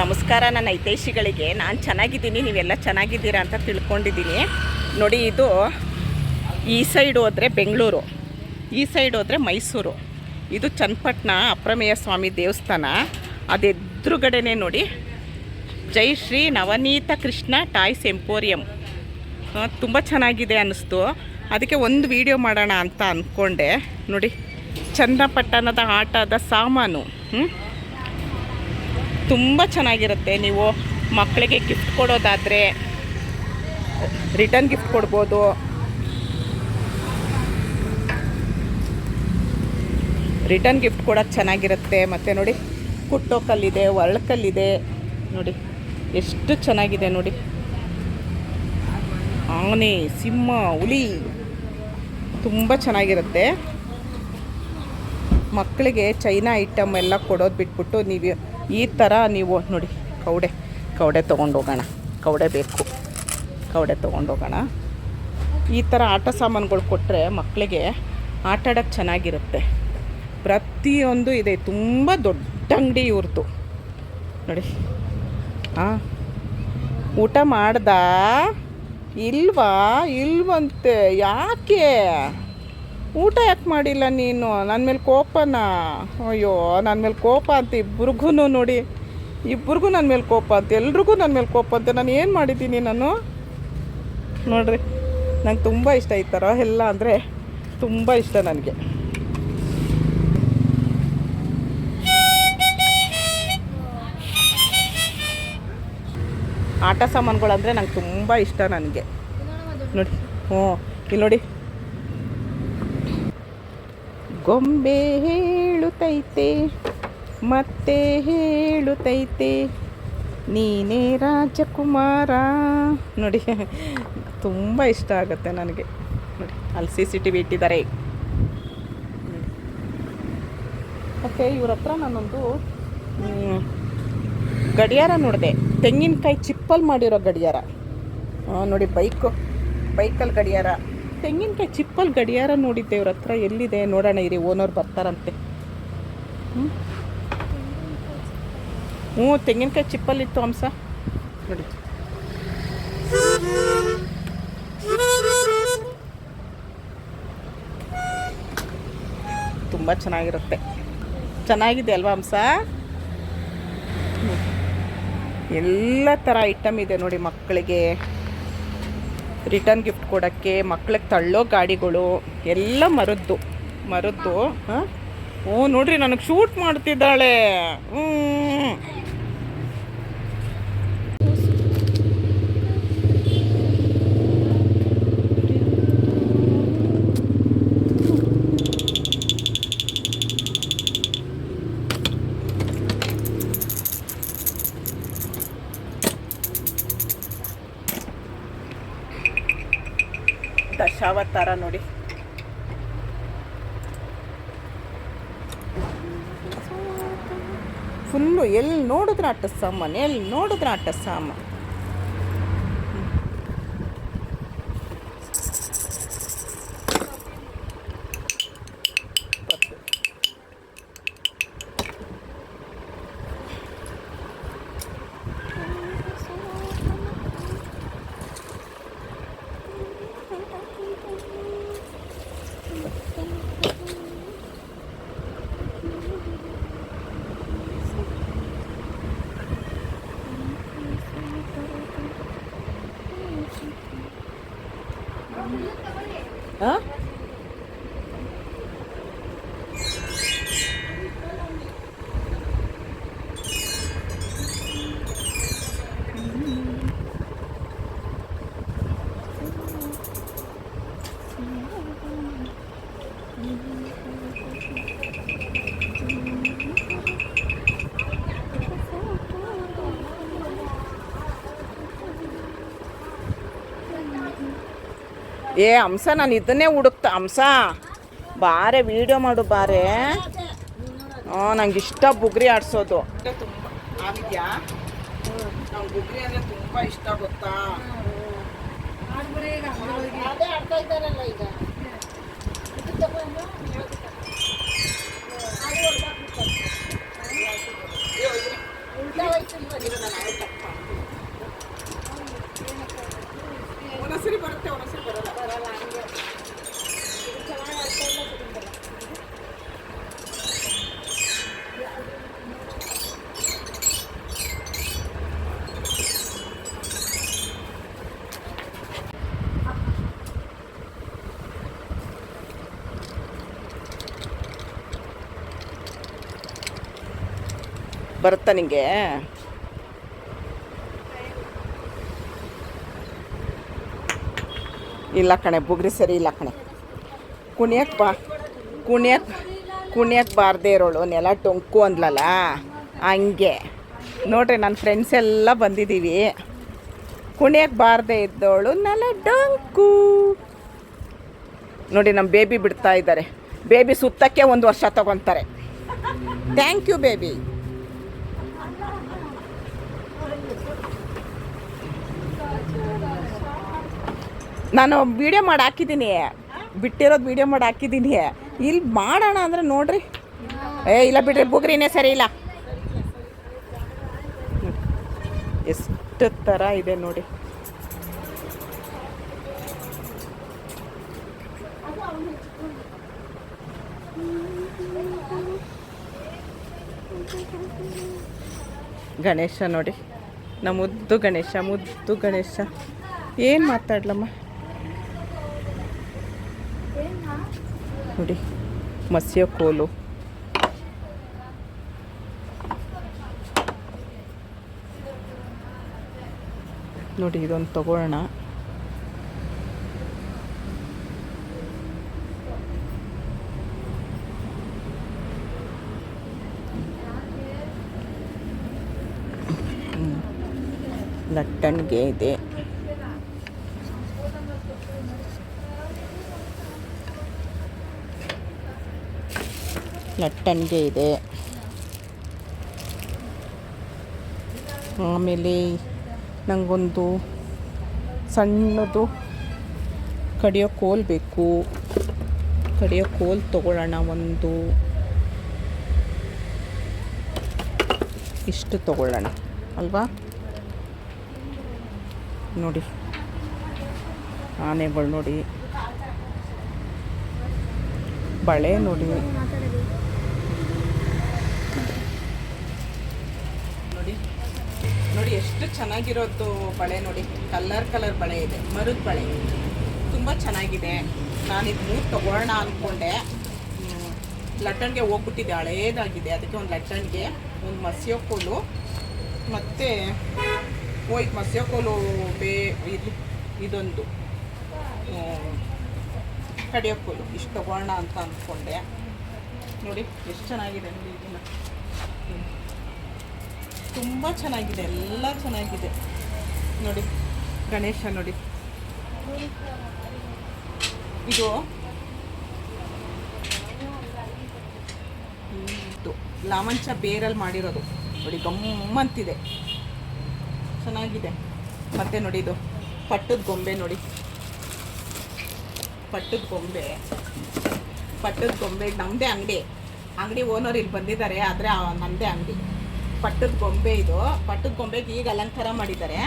ನಮಸ್ಕಾರ ನನ್ನ ಹಿತೈಷಿಗಳಿಗೆ. ನಾನು ಚೆನ್ನಾಗಿದ್ದೀನಿ, ನೀವೆಲ್ಲ ಚೆನ್ನಾಗಿದ್ದೀರಾ ಅಂತ ತಿಳ್ಕೊಂಡಿದ್ದೀನಿ. ನೋಡಿ, ಇದು ಈ ಸೈಡ್ ಹೋದರೆ ಬೆಂಗಳೂರು, ಈ ಸೈಡ್ ಹೋದರೆ ಮೈಸೂರು. ಇದು ಚನ್ನಪಟ್ಟಣ ಅಪ್ರಮೇಯ ಸ್ವಾಮಿ ದೇವಸ್ಥಾನ. ಅದೆದುರುಗಡೆನೇ ನೋಡಿ, ಜೈ ಶ್ರೀ ನವನೀತ ಕೃಷ್ಣ ಟಾಯ್ಸ್ ಎಂಪೋರಿಯಂ. ತುಂಬ ಚೆನ್ನಾಗಿದೆ ಅನ್ನಿಸ್ತು. ಅದಕ್ಕೆ ಒಂದು ವಿಡಿಯೋ ಮಾಡೋಣ ಅಂತ ಅಂದ್ಕೊಂಡೆ ನೋಡಿ, ಚನ್ನಪಟ್ಟಣದ ಆಟದ ಸಾಮಾನು ಹ್ಞೂ ತುಂಬ ಚೆನ್ನಾಗಿರುತ್ತೆ. ನೀವು ಮಕ್ಕಳಿಗೆ ಗಿಫ್ಟ್ ಕೊಡೋದಾದರೆ ರಿಟರ್ನ್ ಗಿಫ್ಟ್ ಕೊಡ್ಬೋದು. ರಿಟರ್ನ್ ಗಿಫ್ಟ್ ಕೊಡೋಕ್ಕೆ ಚೆನ್ನಾಗಿರುತ್ತೆ. ಮತ್ತು ನೋಡಿ ಕುಟ್ಟೋ ಕಲ್ಲಿದೆ ಒರಳ್ಕಲ್ಲಿದೆ ನೋಡಿ, ಎಷ್ಟು ಚೆನ್ನಾಗಿದೆ ನೋಡಿ. ಆನೆ, ಸಿಂಹ, ಹುಲಿ ತುಂಬ ಚೆನ್ನಾಗಿರುತ್ತೆ. ಮಕ್ಕಳಿಗೆ ಚೈನಾ ಐಟಮ್ ಎಲ್ಲ ಕೊಡೋದು ಬಿಟ್ಬಿಟ್ಟು ನೀವು ಈ ಥರ ನೀವು ನೋಡಿ ಕವಡೆ ಕವಡೆ ತೊಗೊಂಡೋಗೋಣ ಕವಡೆ ಬೇಕು ಕವಡೆ ತೊಗೊಂಡೋಗೋಣ. ಈ ಥರ ಆಟ ಸಾಮಾನುಗಳು ಕೊಟ್ಟರೆ ಮಕ್ಕಳಿಗೆ ಆಟ ಆಡೋಕ್ಕೆ ಚೆನ್ನಾಗಿರುತ್ತೆ. ಪ್ರತಿಯೊಂದು ಇದೆ, ತುಂಬ ದೊಡ್ಡ ಅಂಗಡಿ ಇವ್ರದ್ದು. ನೋಡಿ ಹಾಂ ಊಟ ಮಾಡ್ದ? ಇಲ್ವಾ? ಇಲ್ವಂತೆ, ಯಾಕೆ? ಊಟ ಯಾಕೆ ಮಾಡಿಲ್ಲ ನೀನು? ನನ್ನ ಮೇಲೆ ಕೋಪನ? ಅಯ್ಯೋ ನನ್ನ ಮೇಲೆ ಕೋಪ ಅಂತ ಇಬ್ರಿಗೂ ನೋಡಿ. ಇಬ್ರಿಗೂ ನನ್ನ ಮೇಲೆ ಕೋಪ ಅಂತ, ಎಲ್ರಿಗೂ ನನ್ನ ಮೇಲೆ ಕೋಪ ಅಂತ ನಾನು ಏನು ಮಾಡಿದ್ದೀನಿ ನಾನು? ನೋಡ್ರಿ, ನಂಗೆ ತುಂಬ ಇಷ್ಟ ಈ ಥರ ಎಲ್ಲ ಅಂದರೆ ತುಂಬ ಇಷ್ಟ ನನಗೆ. ಆಟ ಸಾಮಾನುಗಳಂದರೆ ನಂಗೆ ತುಂಬ ಇಷ್ಟ ನನಗೆ. ನೋಡಿ ಹ್ಞೂ ಇಲ್ಲಿ ನೋಡಿ. ಗೊಂಬೆ ಹೇಳುತ್ತೈತೆ ಮತ್ತೆ ಹೇಳುತ್ತೈತೆ ನೀನೇ ರಾಜಕುಮಾರ. ನೋಡಿ, ತುಂಬ ಇಷ್ಟ ಆಗುತ್ತೆ ನನಗೆ. ನೋಡಿ, ಅಲ್ಲಿ ಸಿ ಸಿ ಟಿ ವಿ ಇಟ್ಟಿದ್ದಾರೆ. ಮತ್ತು ಇವ್ರ ಹತ್ರ ನಾನೊಂದು ಗಡಿಯಾರ ನೋಡಿದೆ. ತೆಂಗಿನಕಾಯಿ ಚಿಪ್ಪಲ್ಲಿ ಮಾಡಿರೋ ಗಡಿಯಾರ. ನೋಡಿ, ಬೈಕು ಬೈಕಲ್ಲಿ ಗಡಿಯಾರ. ತೆಂಗಿನಕಾಯಿ ಚಿಪ್ಪಲ್ಲಿ ಗಡಿಯಾರ ನೋಡಿದ್ದೆ ಇವ್ರ ಹತ್ರ ಎಲ್ಲಿದೆ ನೋಡೋಣ ಇರಿ, ಓನರ್ ಬರ್ತಾರಂತೆ. ಹ್ಞೂ ಹ್ಞೂ, ತೆಂಗಿನಕಾಯಿ ಚಿಪ್ಪಲ್ಲಿತ್ತು ಹಂಸ. ನೋಡಿ. ತುಂಬ ಚೆನ್ನಾಗಿರುತ್ತೆ. ಚೆನ್ನಾಗಿದೆ ಅಲ್ವಾ ಹಂಸ? ಎಲ್ಲ ಥರ ಐಟಮ್ ಇದೆ ನೋಡಿ ಮಕ್ಕಳಿಗೆ. ರಿಟರ್ನ್ ಗಿಫ್ಟ್ ಕೊಡೋಕ್ಕೆ, ಮಕ್ಳಿಗೆ ತಳ್ಳೋ ಗಾಡಿಗಳು ಎಲ್ಲ ಮರದ್ದು ಮರದ್ದು, ಹಾಂ? ಓ, ನೋಡ್ರಿ, ನನಗೆ ಶೂಟ್ ಮಾಡ್ತಿದ್ದಾಳೆ. ಹ್ಞೂ ದಶಾವತಾರ ನೋಡಿ. ಫುಲ್ಲು ಎಲ್ಲಿ ನೋಡಿದ್ರೆ ಆಟ ಸಾಮಾನು ಎಲ್ಲಿ ನೋಡಿದ್ರೆ ಆಟ ಸಾಮಾನು. ಹಾಂ ಏ ಹಂಸ ನಾನು ಇದನ್ನೇ ಹುಡುಕ್ತ ಹಂಸ. ಬಾರೆ ವಿಡಿಯೋ ಮಾಡು ಬಾರೆ. ಹಾಂ ನಂಗೆ ಇಷ್ಟ ಬುಗ್ರಿ ಆಡಿಸೋದು. ತುಂಬ ಆಗಿದ್ಯಾ ನಂಗೆ ಬುಗ್ರಿ ಅಂದರೆ ತುಂಬ ಇಷ್ಟ ಗೊತ್ತಾ? ಈಗ. ಒಂದೊಂದ್ಸರಿ ಬರುತ್ತೆ ಒಂದೊಂದ್ಸರಿ ಬರಲ್ಲ ಬರಲ್ಲ ಹಂಗೆ ಇದು ಚೆನ್ನಾಗಿ ಅರ್ಥ ಇಲ್ಲ ಸಿಗುತ್ತಲ್ಲ ಬರುತ್ತಾ ನಿಂಗೆ ಇಲ್ಲ ಕಣೆ, ಬುಗ್ರಿ ಸರಿ ಇಲ್ಲ ಕಣೆ. ಕುಣಿಯಕ್ಕೆ ಬಾ ಕುಣಿಯಕ್ಕೆ ಕುಣಿಯಕ್ಕೆ ಬಾರದೇ ಇರೋಳು, ನೆಲ ಟೊಂಕು ಅಂದ್ಲಲ್ಲ, ಹಂಗೆ. ನೋಡ್ರಿ ನನ್ನ ಫ್ರೆಂಡ್ಸ್ ಎಲ್ಲ ಬಂದಿದ್ದೀವಿ ಕುಣಿಯಕ್ಕೆ ಬಾರದೇ ಇದ್ದವಳು ನೆಲ ಡೊಂಕು. ನೋಡಿ ನಮ್ಮ ಬೇಬಿ ಬಿಡ್ತಾ ಇದ್ದಾರೆ. ಬೇಬಿ ಸುತ್ತಕ್ಕೆ ಒಂದು ವರ್ಷ ತಗೊತಾರೆ. ಥ್ಯಾಂಕ್ ಯು ಬೇಬಿ ನಾನು ವಿಡಿಯೋ ಮಾಡಿ ಹಾಕಿದ್ದೀನಿ. ಬಿಟ್ಟಿರೋದು ವಿಡಿಯೋ ಮಾಡಿ ಹಾಕಿದ್ದೀನಿ. ಇಲ್ಲಿ ಮಾಡೋಣ ಅಂದ್ರೆ ನೋಡ್ರಿ. ಏ, ಇಲ್ಲ ಬಿಡ್ರಿ ಬುಗ್ರಿನೇ ಸರಿ ಇಲ್ಲ. ಎಷ್ಟು ಥರ ಇದೆ ನೋಡಿ. ಗಣೇಶ ನೋಡಿ. ನಮ್ಮ ಮುದ್ದು ಗಣೇಶ ಮುದ್ದು ಗಣೇಶ. ಏನು ಮಾತಾಡ್ಲಮ್ಮ? ನೋಡಿ ಮತ್ಸ್ಯ ಕೋಲು. ನೋಡಿ ಇದೊಂದು ತಗೊಳ್ಳೋಣ. ಲಟ್ಟಣಿಗೆ ಇದೆ. ಲಟ್ಟಣಿಗೆ ಇದೆ. ಆಮೇಲೆ ನನಗೊಂದು ಸಣ್ಣದು ಕಡಿಯೋ ಕೋಲ್ ಬೇಕು. ಕಡಿಯೋ ಕೋಲ್ ತಗೊಳ್ಳೋಣ ಒಂದು. ಇಷ್ಟು ತಗೊಳ್ಳೋಣ, ಅಲ್ವಾ? ನೋಡಿ. ಆನೆಗಳು ನೋಡಿ. ಬಳೆ ನೋಡಿ. ನೋಡಿ, ಎಷ್ಟು ಚೆನ್ನಾಗಿರೋದು ಬಳೆ ನೋಡಿ. ಕಲರ್ ಕಲರ್ ಬಳೆ ಇದೆ. ಮರದ ಬಳೆ. ತುಂಬ ಚೆನ್ನಾಗಿದೆ. ನಾನು ಇದು ಮೂರು ತಗೊಳ್ಳೋಣ ಅಂದ್ಕೊಂಡೆ ಲಟ್ಟಣ್ಗೆ ಹೋಗ್ಬಿಟ್ಟಿದೆ ಹಳೇದಾಗಿದೆ. ಅದಕ್ಕೆ ಒಂದು ಲಟ್ಟಣಿಗೆ, ಒಂದು ಮಸ್ಯೋ ಕೋಲು ಮತ್ತು ಹೋಯ್ ಮಸ್ಯೋ ಕೋಲು ಬೇ, ಇದು, ಇದೊಂದು. ಕಡಿಯೋ ಕೋಲು ಇಷ್ಟು ತಗೊಳ್ಳೋಣ ಅಂತ ಅಂದ್ಕೊಂಡೆ ನೋಡಿ, ಎಷ್ಟು ಚೆನ್ನಾಗಿದೆ ನೋಡಿ ಇದನ್ನು. ತುಂಬ ಚೆನ್ನಾಗಿದೆ, ಎಲ್ಲ ಚೆನ್ನಾಗಿದೆ. ನೋಡಿ, ಗಣೇಶ ನೋಡಿ. ಇದು? ಲಾಮಂಚ ಬೇರಲ್ಲಿ ಮಾಡಿರೋದು. ನೋಡಿ ಗಮ್ಮಂತಿದೆ ಚೆನ್ನಾಗಿದೆ. ಮತ್ತೆ ನೋಡಿ ಇದು, ಪಟ್ಟದ ಗೊಂಬೆ ನೋಡಿ. ಪಟ್ಟದ ಗೊಂಬೆ. ಪಟ್ಟದ ಗೊಂಬೆ ನಮ್ಮದೇ ಅಂಗಡಿ. ಅಂಗಡಿ ಓನರ್ ಇಲ್ಲಿ ಬಂದಿದ್ದಾರೆ, ಆದರೆ ನಮ್ಮದೇ ಅಂಗಡಿ. ಪಟ್ಟದ ಗೊಂಬೆ ಇದು. ಪಟ್ಟದ ಗೊಂಬೆಗೆ ಈಗ ಅಲಂಕಾರ ಮಾಡಿದ್ದಾರೆ.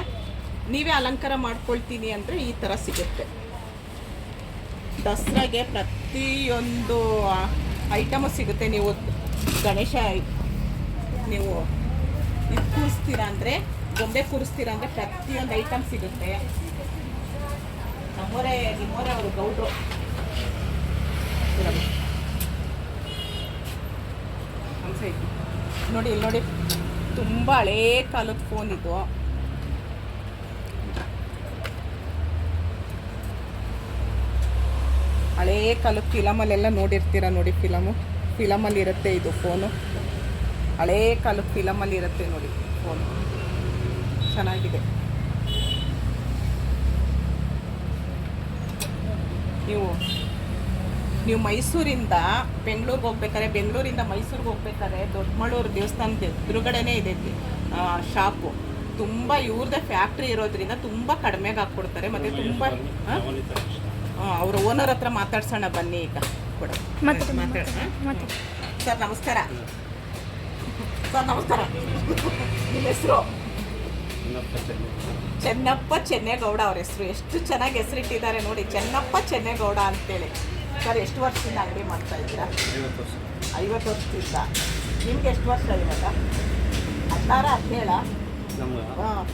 ನೀವೇ ಅಲಂಕಾರ ಮಾಡ್ಕೊಳ್ತೀನಿ ಅಂದರೆ ಈ ಥರ ಸಿಗುತ್ತೆ. ದಸರಾಗೆ ಪ್ರತಿಯೊಂದು ಐಟಮು ಸಿಗುತ್ತೆ. ನೀವು ಗಣೇಶ ನೀವು ಇದು ಕೂರಿಸ್ತೀರ ಅಂದರೆ, ಗೊಂಬೆ ಕೂರಿಸ್ತೀರ ಅಂದರೆ ಪ್ರತಿಯೊಂದು ಐಟಮ್ ಸಿಗುತ್ತೆ. ನಮ್ಮೋರೆ ನಿಮ್ಮವರೇ ಅವರು ಗೌಡ್ರು. side. ನೋಡಿ, ಇಲ್ಲಿ ನೋಡಿ, ತುಂಬ ಹಳೇ ಕಾಲದ ಫೋನ್ ಇದು. ಹಳೇ ಕಾಲದ ಫಿಲಮಲ್ಲೆಲ್ಲ ನೋಡಿರ್ತೀರ ನೋಡಿ ಫಿಲಮು ಫಿಲಮಲ್ಲಿ ಇರುತ್ತೆ ಇದು ಫೋನು ಹಳೇ ಕಾಲದ ಫಿಲಮಲ್ಲಿ ಇರುತ್ತೆ ನೋಡಿ ಫೋನು ಚೆನ್ನಾಗಿದೆ. ನೀವು ನೀವು ಮೈಸೂರಿಂದ ಬೆಂಗಳೂರಿಗೆ ಹೋಗ್ಬೇಕಾದ್ರೆ ಬೆಂಗಳೂರಿಂದ ಮೈಸೂರಿಗೆ ಹೋಗ್ಬೇಕಾದ್ರೆ ದೊಡ್ಡಮಳೂರು ದೇವಸ್ಥಾನದ ಎದುರುಗಡೆನೇ ಇದೆ ಶಾಪು. ತುಂಬ ಇವ್ರದ್ದೇ ಫ್ಯಾಕ್ಟ್ರಿ ಇರೋದ್ರಿಂದ ತುಂಬ ಕಡಿಮೆಗೆ ಹಾಕ್ಕೊಡ್ತಾರೆ ಮತ್ತು ತುಂಬ ಅವ್ರ ಓನರ್ ಹತ್ರ ಮಾತಾಡ್ಸೋಣ ಬನ್ನಿ ಈಗ. ಕೂಡ. ಮತ್ತೆ ಮಾತಾಡ ಮತ್ತೆ ಸರ್ ನಮಸ್ಕಾರ. ಸರ್ ನಮಸ್ಕಾರ. ನಿಮ್ಮ ಹೆಸರು? ಚೆನ್ನಪ್ಪ ಚೆನ್ನೇಗೌಡ ಅವ್ರ ಹೆಸರು. ಎಷ್ಟು ಚೆನ್ನಾಗಿ ಹೆಸರಿಟ್ಟಿದ್ದಾರೆ ನೋಡಿ ಚೆನ್ನಪ್ಪ ಚೆನ್ನೇಗೌಡ ಅಂತೇಳಿ. ಸರ್ ಎಷ್ಟು ವರ್ಷದಿಂದ ಅಂಗಡಿ ಮಾಡ್ತಾ ಇದ್ದೀರಾ? ಐವತ್ತು ವರ್ಷದಿಂದ. ನಿಮ್ಗೆ ಎಷ್ಟು ವರ್ಷ ಇವಾಗ ಹದಿನಾರ ಹದಿನೇಳ?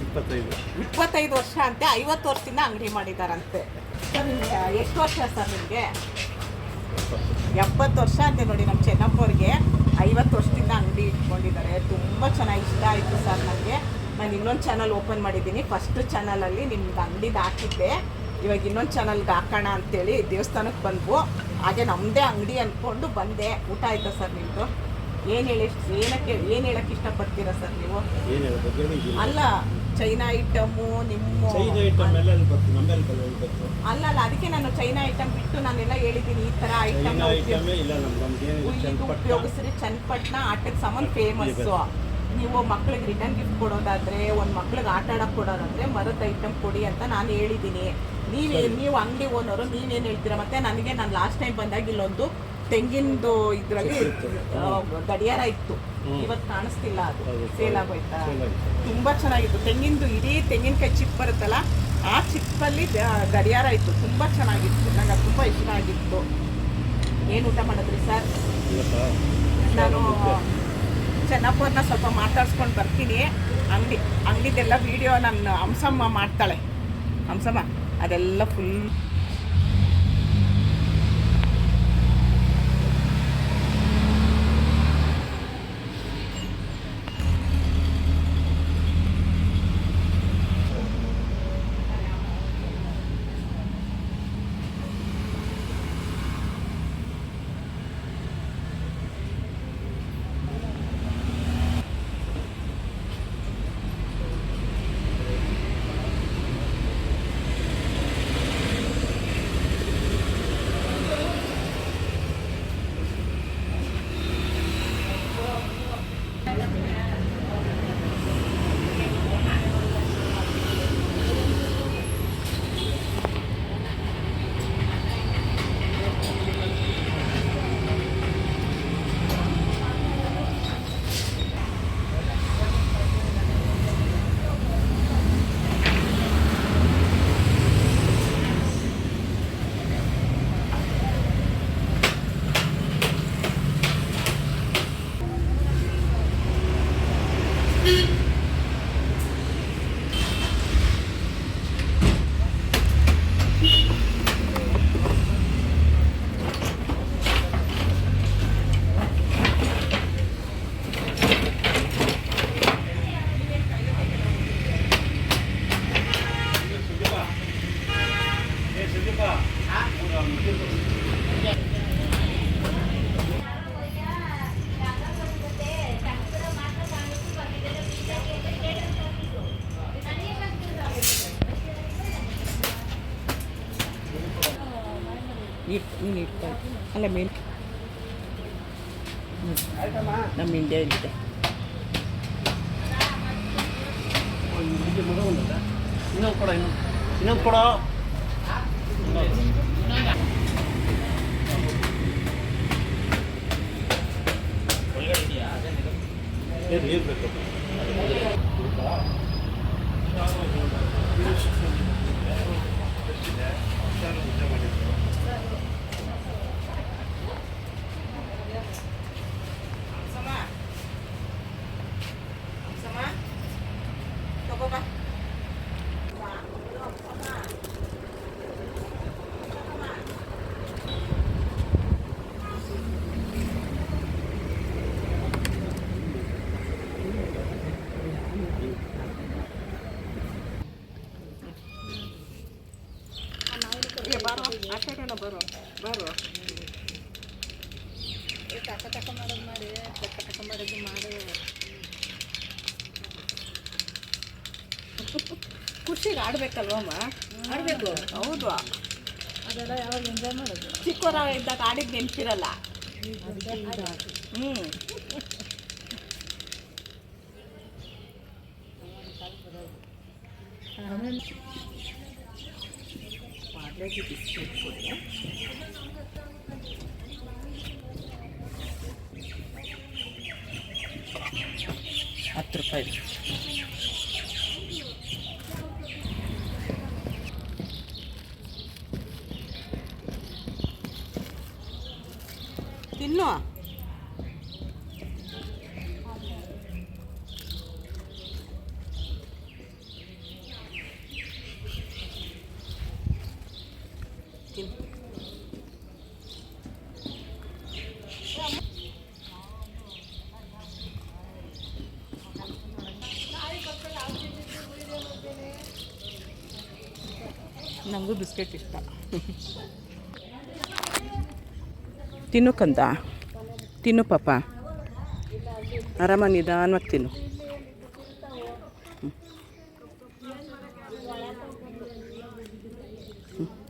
ಇಪ್ಪತ್ತೈದು. ಇಪ್ಪತ್ತೈದು ವರ್ಷ ಅಂತೆ ಐವತ್ತು ವರ್ಷದಿಂದ ಅಂಗಡಿ ಮಾಡಿದಾರಂತೆ. ಸರ್ ನಿಮಗೆ ಎಷ್ಟು ವರ್ಷ ಸರ್ ನಿಮಗೆ? ಎಪ್ಪತ್ತು ವರ್ಷ ಅಂತೆ ನೋಡಿ ನಮ್ಮ ಚೆನ್ನಪ್ಪವ್ರಿಗೆ ಐವತ್ತು ವರ್ಷದಿಂದ ಅಂಗಡಿ ಇಟ್ಕೊಂಡಿದ್ದಾರೆ. ತುಂಬ ಚೆನ್ನಾಗಿ ಇಷ್ಟ ಆಯಿತು ಸರ್ ನನಗೆ ನಾನು ಇನ್ನೊಂದು ಚಾನಲ್ ಓಪನ್ ಮಾಡಿದ್ದೀನಿ. ಫಸ್ಟ್ ಚಾನಲಲ್ಲಿ ನಿಮ್ದು ಅಂಗಡಿದು ಹಾಕಿದ್ದೆ ಇವಾಗ ಇನ್ನೊಂದು ಚಾನಲ್ಗೆ ಹಾಕೋಣ ಅಂತೇಳಿ ದೇವಸ್ಥಾನಕ್ಕೆ ಬಂದ್ವು. ಹಾಗೆ ನಮ್ಮದೇ ಅಂಗಡಿ ಅಂದ್ಕೊಂಡು ಬಂದೆ. ಊಟ ಆಯ್ತಾ ಸರ್ ನಿಮ್ಮದು ಏನು ಹೇಳಿ ಏನಕ್ಕೆ ಏನು ಹೇಳಕ್ಕೆ ಇಷ್ಟಪಡ್ತೀರಾ ಸರ್ ನೀವು? ಅಲ್ಲ ಚೈನಾ ಐಟಮು ನಿಮ್ಮ ಅಲ್ಲ ಅಲ್ಲ ಅದಕ್ಕೆ ನಾನು ಚೈನಾ ಐಟಮ್ ಬಿಟ್ಟು ನಾನೆಲ್ಲ ಹೇಳಿದ್ದೀನಿ. ಈ ಥರ ಐಟಮ್ ಚನ್ನಪಟ್ಟಣ ಉಪಯೋಗಿಸ್ರಿ. ಚನ್ನಪಟ್ಟಣ ಆಟದ ಸಾಮಾನು ಫೇಮಸ್ಸು ನೀವು ಮಕ್ಳಿಗೆ ರಿಟರ್ನ್ ಗಿಫ್ಟ್ ಕೊಡೋದಾದ್ರೆ ಒಂದು ಮಕ್ಳಿಗೆ ಆಟ ಆಡಕ್ಕೆ ಕೊಡೋದಾದ್ರೆ ಮರದ ಐಟಮ್ ಕೊಡಿ ಅಂತ ನಾನು ಹೇಳಿದ್ದೀನಿ. ನೀವೇ ನೀವು ಅಂಗಡಿ ಓನರು ನೀವೇನು ಹೇಳ್ತೀರಾ? ಮತ್ತೆ ನನಗೆ ನಾನು ಲಾಸ್ಟ್ ಟೈಮ್ ಬಂದಾಗ ಇಲ್ಲೊಂದು ತೆಂಗಿನದು ಇದರಲ್ಲಿ ಗಡಿಯಾರ ಇತ್ತು. ಇವತ್ತು ಕಾಣಿಸ್ತಿಲ್ಲ ಅದು. ಸೇಲ್ ಆಗೋಯ್ತಾ? ತುಂಬಾ ಚೆನ್ನಾಗಿತ್ತು. ತೆಂಗಿನದು ಇಡೀ ತೆಂಗಿನಕಾಯಿ ಚಿಪ್ ಬರುತ್ತಲ್ಲ ಆ ಚಿಪ್ಪಲ್ಲಿ ಗಡಿಯಾರ ಇತ್ತು. ತುಂಬ ಚೆನ್ನಾಗಿತ್ತು. ನಂಗೆ ಅದು ತುಂಬ ಇಷ್ಟ ಆಗಿತ್ತು. ಏನು ಊಟ ಮಾಡಿದ್ರಿ ಸರ್? ನಾನು ಚೆನ್ನಪ್ಪನ ಸ್ವಲ್ಪ ಮಾತಾಡ್ಸ್ಕೊಂಡು ಬರ್ತೀನಿ. ಅಂಗಡಿ ಅಂಗಡಿದೆಲ್ಲ ವಿಡಿಯೋ ನನ್ನ ಹಂಸಮ್ಮ ಮಾಡ್ತಾಳೆ. ಹಂಸಮ್ಮ ಅದೆಲ್ಲ ಫುಲ್ ಇಟ್ ನೀನು ಇಟ್ಕೊಳ್ಳಿ ಅಲ್ಲ ಮೇನ್ ನಮ್ಮ ಒಂದಲ್ಲ? ಇನ್ನೊಂದು ಕೊಡ ಇನ್ನೊಂದು ಇನ್ನೊಂದು ಕೊಡ ನೀರು ಬೇಕು ಹಂಸಮ್ಮ ಹಂಸಮ್ಮ ತಗೋ ಬಾ ಏ ಬಾರೋ ಆಟಾಡೋಣ ಬರೋ ಬಾರೋ ಟಕ ಮಾಡೋದು ಮಾಡಿ ಟಕ ಟಕ ಮಾಡೋದು ಮಾಡಿ ಖುಷಿಗೆ ಆಡ್ಬೇಕಲ್ವಮ್ಮ ಆಡ್ಬೇಕು. ಹೌದು. ಅದೆಲ್ಲ ಯಾವಾಗ ಎಂಜಾಯ್ ಮಾಡೋದು? ಚಿಕ್ಕವರ ಇದ್ದಾಗ ಆಡಿದ್ ನೆನ್ಪಿರಲ್ಲ ಹ್ಞೂ ತಿನ್ನು ನಮಗೂ ನನಗೂ ಬಿಸ್ಕೆಟ್ ಇಷ್ಟ. ತಿನ್ನು ಕಂದ. ತಿನ್ನು ಪಾಪ. ಆರಾಮ ನಿಧಾನವಾಗಿ ತಿನ್ನು.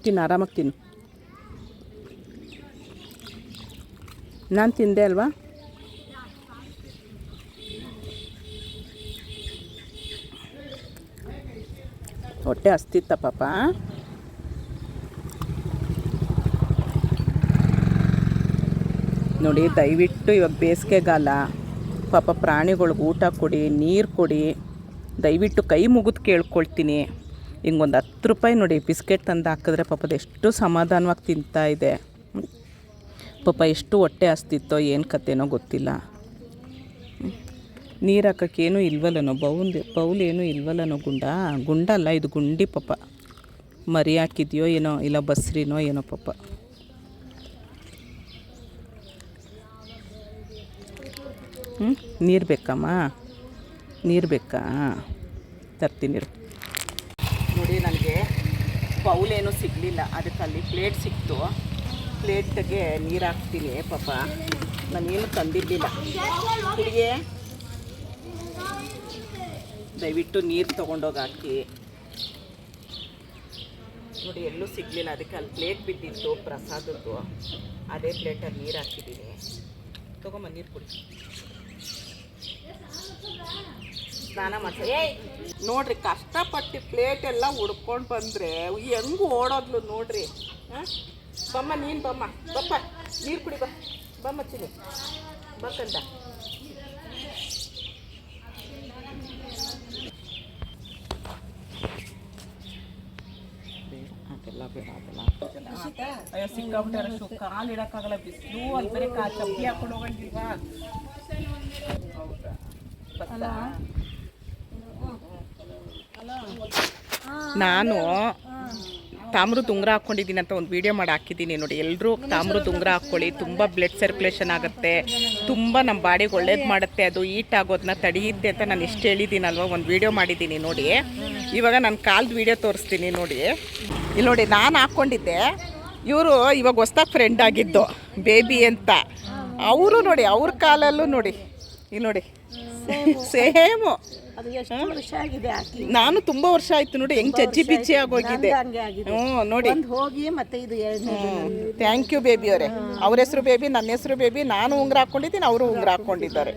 ತಿನ್ನು ಆರಾಮಾಗಿ ತಿನ್ನು. ನಾನು ತಿಂದೆ ಅಲ್ವಾ? ಹೊಟ್ಟೆ ಹಸ್ತಿತ್ತ ಪಾಪ. ನೋಡಿ, ದಯವಿಟ್ಟು ಇವಾಗ ಬೇಸಿಗೆಗಾಲ ಪಾಪ ಪ್ರಾಣಿಗಳ್ಗೆ ಊಟ ಕೊಡಿ, ನೀರು ಕೊಡಿ. ದಯವಿಟ್ಟು ಕೈ ಮುಗಿದು ಕೇಳ್ಕೊಳ್ತೀನಿ. ಹಿಂಗೊಂದು ಹತ್ತು ರೂಪಾಯಿ ನೋಡಿ, ಬಿಸ್ಕೆಟ್ ತಂದು ಹಾಕಿದ್ರೆ ಪಾಪದ ಎಷ್ಟು ಸಮಾಧಾನವಾಗಿ ತಿಂತಾ ಇದೆ. ಪಾಪ ಎಷ್ಟು ಹೊಟ್ಟೆ ಹಸ್ತಿತ್ತೋ, ಏನು ಕತೆನೋ ಗೊತ್ತಿಲ್ಲ. ನೀರು ಹಾಕೋಕ್ಕೇನು ಇಲ್ವಲ್ಲನೋ, ಬೌಲ್ ಬೌಲ್ ಏನೂ ಇಲ್ವಲ್ಲನೋ ಗುಂಡ ಅಲ್ಲ, ಇದು ಗುಂಡಿ ಪಾಪ. ಮರಿ ಹಾಕಿದ್ಯೋ ಏನೋ, ಇಲ್ಲ ಬಸ್ರಿನೋ ಏನೋ ಪಾಪ. ಹ್ಞೂ ನೀರು ಬೇಕಮ್ಮ? ನೀರು ಬೇಕಾ? ತರ್ತೀನಿ. ನೋಡಿ, ನನಗೆ ಪೌಲ್ ಏನೂ ಸಿಗಲಿಲ್ಲ. ಅದಕ್ಕೆ ಅಲ್ಲಿ ಪ್ಲೇಟ್ ಸಿಕ್ತು ಪ್ಲೇಟ್ಗೆ ನೀರು ಹಾಕ್ತೀನಿ, ಪಾಪ. ನಾನೇನು ತಂದಿರಲಿಲ್ಲ. ಹುಡುಗಿ ದಯವಿಟ್ಟು ನೀರು ತೊಗೊಂಡೋಗಿ ಹಾಕಿ. ನೋಡಿ, ಎಲ್ಲೂ ಸಿಗಲಿಲ್ಲ. ಅದಕ್ಕೆ ಅಲ್ಲಿ ಪ್ಲೇಟ್ ಬಿದ್ದಿತ್ತು, ಪ್ರಸಾದದ್ದು. ಅದೇ ಪ್ಲೇಟಲ್ಲಿ ನೀರು ಹಾಕಿದ್ದೀನಿ. ತೊಗೊಂಬ, ನೀರು ಕುಡಿ. ಸ್ನಾನ ಮಾಡ್ಸ. ಏಯ್ ನೋಡ್ರಿ ಕಷ್ಟಪಟ್ಟು ಪ್ಲೇಟ್ ಎಲ್ಲ ಉಡ್ಕೊಂಡು ಬಂದರೆ ಹೆಂಗೆ ಓಡೋದ್ಲು ನೋಡ್ರಿ. ಹಾಂ? ಬಮ್ಮ ನೀನು ಬಮ್ಮ ಬಪ್ಪ ನೀರು ಕುಡಿ ಬಾ. ಬಮ್ಮ ಚಿನಿ ಬಕ್ಕಂದ ಬೇಡ ಅದೆಲ್ಲ ಬೇಡ ಅದೆಲ್ಲ ಅಯ್ಯೋ ಸಿಕ್ಕಾಬಿಟ್ಟಾರ ಶು ಕಾಲು ಇಡಕ್ಕಾಗಲ್ಲ ಬಿಸಿಲು ಅಲ್ಲಿ ಬರೀ ಕಾ ಚಪ್ಪಲಿ ಹಾಕೊಂಡು ಹೋಗಂಗಿಲ್ವಾ? ಹೌದಾ? ನಾನು ತಾಮ್ರದ ಉಂಗುರ ಹಾಕ್ಕೊಂಡಿದ್ದೀನಿ ಅಂತ ಒಂದು ವಿಡಿಯೋ ಮಾಡಿ ಹಾಕಿದ್ದೀನಿ ನೋಡಿ. ಎಲ್ಲರೂ ತಾಮ್ರದ ಉಂಗುರ ಹಾಕ್ಕೊಳ್ಳಿ. ತುಂಬ ಬ್ಲಡ್ ಸರ್ಕ್ಯುಲೇಷನ್ ಆಗುತ್ತೆ. ತುಂಬ ನಮ್ಮ ಬಾಡಿಗೆ ಒಳ್ಳೇದು ಮಾಡುತ್ತೆ. ಅದು ಈಟ್ ಆಗೋದನ್ನ ತಡೆಯುತ್ತೆ ಅಂತ ನಾನು ಎಷ್ಟು ಹೇಳಿದ್ದೀನಲ್ವ? ಒಂದು ವಿಡಿಯೋ ಮಾಡಿದ್ದೀನಿ ನೋಡಿ. ಇವಾಗ ನಾನು ಕಾಲ್ದು ವಿಡಿಯೋ ತೋರಿಸ್ತೀನಿ ನೋಡಿ. ಇಲ್ಲಿ ನೋಡಿ ನಾನು ಹಾಕ್ಕೊಂಡಿದ್ದೆ. ಇವರು ಇವಾಗ ಹೊಸ್ದಾಗಿ ಫ್ರೆಂಡ್ ಆಗಿದ್ದು ಬೇಬಿ ಅಂತ. ಅವರು ನೋಡಿ ಅವ್ರ ಕಾಲಲ್ಲೂ ನೋಡಿ. ಇಲ್ಲಿ ನೋಡಿ. ಸೇಮು ನಾನು ತುಂಬಾ ವರ್ಷ ಆಯ್ತು ನೋಡಿ ಹೆಂಗ್ ಚಜ್ಜಿ ಪಿಚ್ಚಿ ಆಗೋಗಿದೆ. ನೋಡಿ. ಹೋಗಿ ಮತ್ತೆ ಇದು ಥ್ಯಾಂಕ್ ಯು ಬೇಬಿ ಅವರೇ. ಅವ್ರ ಹೆಸರು ಬೇಬಿ ನನ್ನ ಹೆಸರು ಬೇಬಿ ನಾನು ಉಂಗುರ ಹಾಕೊಂಡಿದ್ದೀನಿ ಅವರು ಉಂಗುರ ಹಾಕೊಂಡಿದ್ದಾರೆ.